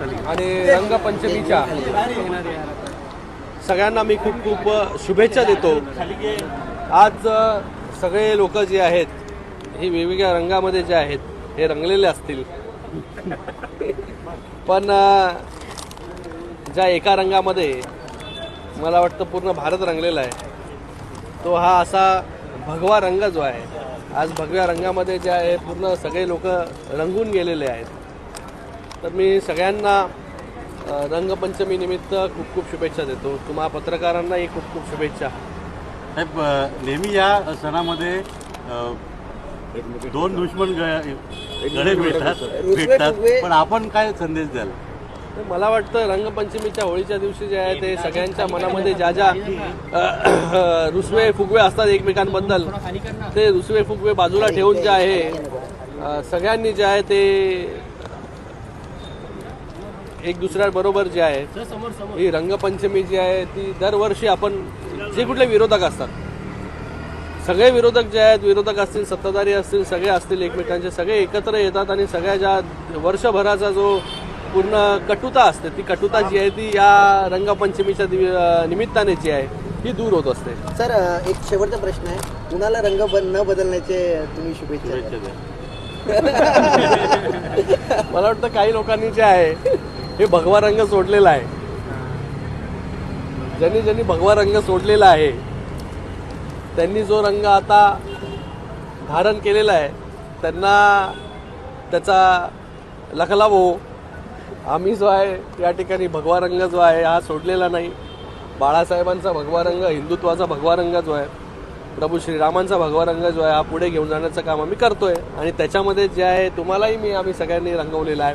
आणि रंगपंचमीच्या सगळ्यांना मी खूप खूप शुभेच्छा देतो. आज सगळे लोक जे आहेत ही वेगवेगळ्या रंगामध्ये जे आहेत हे रंगलेले असतील. पण ज्या एका रंगामध्ये मला वाटतं पूर्ण भारत रंगलेला आहे तो हा असा भगवा रंग जो आहे आज भगव्या रंगामध्ये जे आहे पूर्ण सगळे लोक रंगून गेलेले आहेत. तर मी सगळ्यांना अ, रंगपंचमी निमित्त खूप खूप शुभेच्छा देतो. तुम्हा पत्रकारांनाही खूप खूप शुभेच्छा. साहेब नेहमी या सणामध्ये दोन दुश्मन गळे भेटतात भेटतात पण आपण काय संदेश द्याल? मला वाटतं रंगपंचमीच्या होळीच्या दिवशी जे आहे ते सगळ्यांच्या मनामध्ये ज्या ज्या रुसवे फुगवे असतात एकमेकांबद्दल ते रुसवे फुगवे बाजूला ठेवून जे आहे सगळ्यांनी जे आहे ते एक दुसऱ्याबरोबर जे आहे ही रंगपंचमी जी आहे ती दरवर्षी आपण जे कुठले विरोधक असतात. सगळे विरोधक जे आहेत विरोधक असतील सत्ताधारी असतील सगळे असतील एकमेकांचे सगळे एकत्र येतात आणि सगळ्या ज्या वर्षभराचा जो पूर्ण कटुता असते ती कटुता जी आहे ती या रंगपंचमीच्या निमित्ताने जी आहे ही दूर होत असते. सर एक शेवटचा प्रश्न आहे. कुणाला रंग न बदलण्याचे तुम्ही शुभेच्छा मला वाटतं काही लोकांनी जे आहे हे भगवा रंग सोडलेला आहे. ज्यांनी ज्यांनी भगवा रंग सोडलेला आहे त्यांनी जो रंग आता धारण केलेला आहे त्यांना त्याचा लखलाभ हो आम्ही जो आहे या ठिकाणी भगवा रंग जो आहे हा सोडलेला नाही. बाळासाहेबांचा भगवा रंग हिंदुत्वाचा भगवा रंग जो आहे प्रभू श्रीरामांचा भगवा रंग जो आहे हा पुढे घेऊन जाण्याचं काम आम्ही करतोय. आणि त्याच्यामध्ये जे आहे तुम्हालाही मी आम्ही सगळ्यांनी रंगवलेला आहे.